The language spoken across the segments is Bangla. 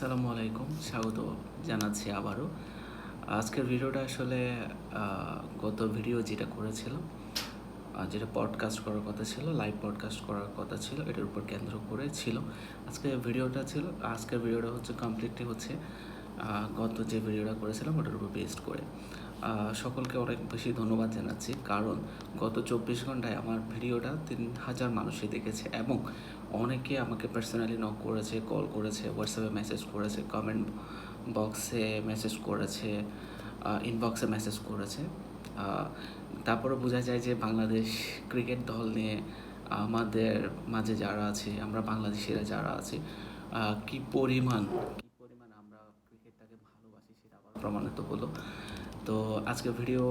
আসসালামু আলাইকুম, স্বাগত জানাচ্ছি আবারও। আজকের ভিডিওটা আসলে গত ভিডিও যেটা করেছিলাম যেটা পডকাস্ট করার কথা ছিল লাইভ পডকাস্ট করার কথা ছিল, এটার উপর কেন্দ্র করে ছিল। আজকে ভিডিওটা ছিল, আজকের ভিডিওটা হচ্ছে কমপ্লিটলি হচ্ছে গত যে ভিডিওটা করেছিলাম, ওটার উপর বেস্ট করে। সকলকে অনেক বেশি ধন্যবাদ জানাচ্ছি। কারণ গত চব্বিশ ঘন্টায় আমার ভিডিওটা তিন হাজার মানুষই দেখেছে এবং অনেকে আমাকে পার্সোনালি নক করেছে কল করেছে হোয়াটসঅ্যাপে মেসেজ করেছে কমেন্ট বক্সে মেসেজ করেছে ইনবক্সে মেসেজ করেছে। তারপরে বোঝা যায় যে বাংলাদেশ ক্রিকেট দল নিয়ে আমাদের মাঝে যারা আছে, আমরা বাংলাদেশিরা যারা আছি কি পরিমাণ কি পরিমাণ আমরা ক্রিকেটটাকে ভালোবাসি সেটা আবার প্রমাণিত হলো। তো আজকের ভিডিও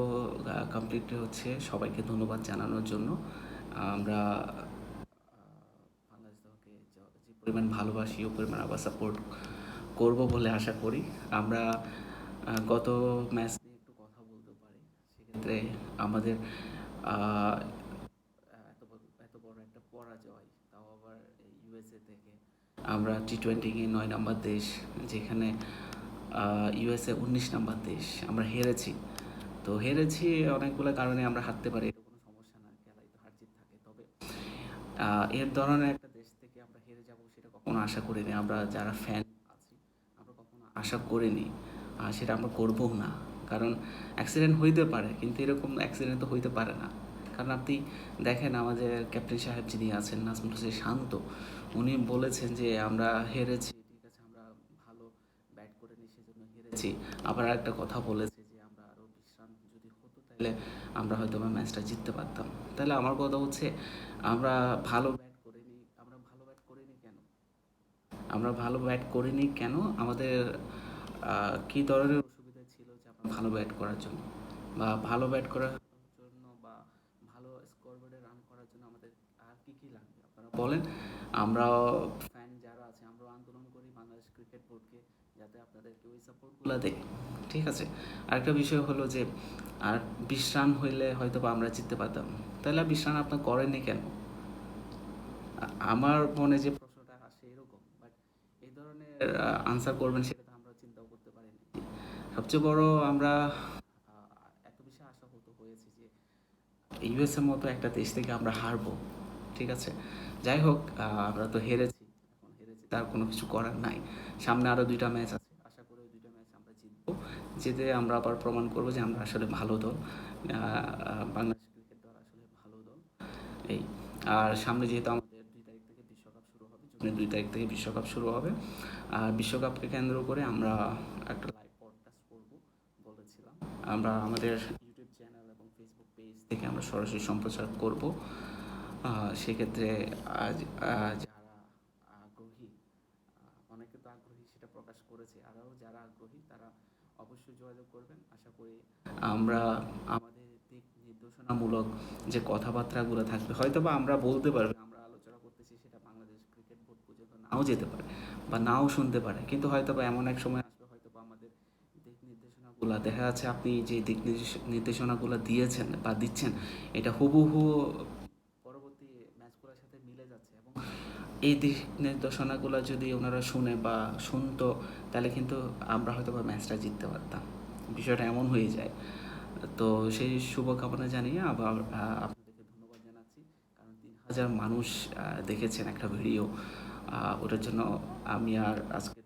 কমপ্লিট হচ্ছে। সবাইকে ধন্যবাদ জানানোর জন্য। আমরা যে পরিমাণ ভালোবাসি, ও পরিমাণ আবার সাপোর্ট করব বলে আশা করি। আমরা গত ম্যাচ নিয়ে একটু কথা বলতে পারি। সেক্ষেত্রে আমাদের এত বড় এত বড় একটা পরাজয়, তাও আবার ইউএসএ থেকে। আমরা টি টোয়েন্টি নয় নম্বর দেশ, যেখানে ইউএসএ উনিশ নম্বর দেশ। আমরা হেরেছি। তো হেরেছি অনেকগুলো কারণে আমরা হারতে পারি এটা কোনো সমস্যা না, খেলায় তো হার জিত থাকে। তবে এর ধরনের একটা দেশ থেকে আমরা হেরে যাব সেটা কখনো আশা করিনি। আমরা যারা ফ্যান আছি, আমরা কখনো আশা করিনি আর সেটা আমরা করবও না। কারণ অ্যাক্সিডেন্ট হইতে পারে, কিন্তু এরকম অ্যাক্সিডেন্ট তো হইতে পারে না। কারণ আপনি দেখেন আমাদের ক্যাপ্টেন সাহেব যিনি আছেন, নাজমুল হোসেন শান্ত, উনি বলেছেন যে আমরা হেরেছি ঠিক আছে আমরা ভালো ব্যাট করে নি আবার একটা কথা বলেছে যে, আমরা আরও বিশ্রাম যদি হতো তাহলে আমরা হয়তো বা ম্যাচটা জিততে পারতাম। তাহলে আমার কথা হচ্ছে, আমরা ভালো ব্যাট করিনি, আমরা ভালো ব্যাট করিনি কেন? আমরা ভালো ব্যাট করিনি কেন? আমাদের কি ধরনের অসুবিধা ছিল যে আমরা ভালো ব্যাট করার জন্য? বা ভালো ব্যাট করার জন্য বা ভালো স্কোর বোর্ডে রান করার জন্য আমাদের আর কি কি লাগবে? আপনারা বলেন। আমরাও ফ্যান যারা আছে আমরাও আন্দোলন করি বাংলাদেশ ক্রিকেট বোর্ডকে যাতে আপনাদেরকে ওই সাপোর্টগুলো দেয়। ঠিক আছে? আরেকটা বিষয় হলো যে, আর বিশ রান হইলে হয়তো আমরা জিততে পারতাম। তাহলে বিশ রান আপনার করেননি কেন? আমার মনে যে প্রশ্নটা আসে এরকম বাট এই ধরনের আনসার করবেন সেটা আমরা চিন্তাও করতে পারিনি সবচেয়ে বড় আমরা এত বেশি আশা হতো হয়েছে যে, ইউএসএর মতো একটা দেশ থেকে আমরা হারবো। ঠিক আছে? যাই হোক আমরা তো হেরেছি। তার কোনো কিছু করার নাই। সামনে আরও দুইটা ম্যাচ আছে। আশা করি ওই দুইটা ম্যাচ আমরা জিতবো। জিতে আমরা আবার প্রমাণ করব যে আমরা আসলে ভালো দল। বাংলাদেশ ক্রিকেট দল আসলে ভালো দল। এই, আর সামনে যেহেতু আমাদের দুই তারিখ থেকে বিশ্বকাপ শুরু হবে, জুনের দুই তারিখ থেকে বিশ্বকাপ শুরু হবে। আর বিশ্বকাপকে কেন্দ্র করে আমরা একটা লাইভ পডকাস্ট করব বলেছিলাম। আমরা আমাদের ইউটিউব চ্যানেল এবং ফেসবুক পেজ থেকে আমরা সরাসরি সম্প্রচার করব। সেক্ষেত্রে আজ আহ, যারা আগ্রহী আহ, অনেকে তো আগ্রহী সেটা প্রকাশ করেছে। আরও যারা আগ্রহী, তারা অবশ্যই যোগাযোগ করবেন। আশা করি আমরা আমাদের দিক নির্দেশনামূলক যে কথাবার্তাগুলো থাকবে হয়তো বা আমরা বলতে পারব, আমরা আলোচনা করতেছি, সেটা বাংলাদেশ ক্রিকেট বোর্ড পর্যন্ত নাও যেতে পারে বা নাও শুনতে পারে। কিন্তু হয়তো বা এমন এক সময় আসবে হয়তো বা আমাদের দিক নির্দেশনাগুলো, দেখা যাচ্ছে আপনি যে দিক নির্দেশ- নির্দেশনাগুলো দিয়েছেন বা দিচ্ছেন, এটা হুবহু এই দিক নির্দেশনাগুলো যদি ওনারা শুনে বা শুনতো, তাহলে কিন্তু আমরা হয়তো বা ম্যাচটা জিততে পারতাম। বিষয়টা এমন হয়ে যায়। তো সেই শুভকামনা জানিয়ে আবার আপনাদেরকে ধন্যবাদ জানাচ্ছি। কারণ তিন হাজার মানুষ দেখেছেন একটা ভিডিও। ওটার জন্য আমি আর আজকের